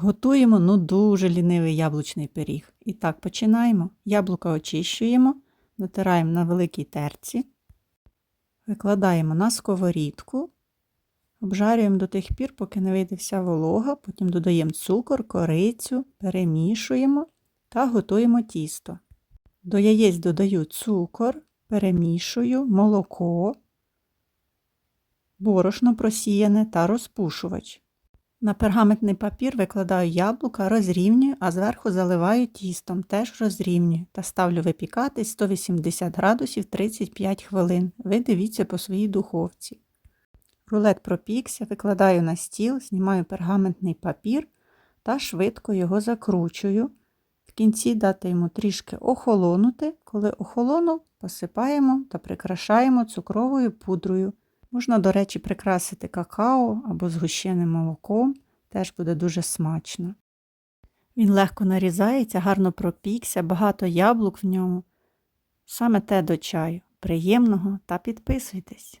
Готуємо ну дуже лінивий яблучний пиріг. І так, починаємо. Яблука очищуємо, натираємо на великій терці, викладаємо на сковорідку, обжарюємо до тих пір, поки не вийде вся волога, потім додаємо цукор, корицю, перемішуємо та готуємо тісто. До яєць додаю цукор, перемішую, молоко, борошно просіяне та розпушувач. На пергаментний папір викладаю яблука, розрівнюю, а зверху заливаю тістом, теж розрівнюю та ставлю випікати 180 градусів 35 хвилин. Ви дивіться по своїй духовці. Рулет пропікся, викладаю на стіл, знімаю пергаментний папір та швидко його закручую. В кінці дати йому трішки охолонути. Коли охолонув, посипаємо та прикрашаємо цукровою пудрою. Можна, до речі, прикрасити какао або згущеним молоком, теж буде дуже смачно. Він легко нарізається, гарно пропікся, багато яблук в ньому. Саме те до чаю. Приємного та підписуйтесь!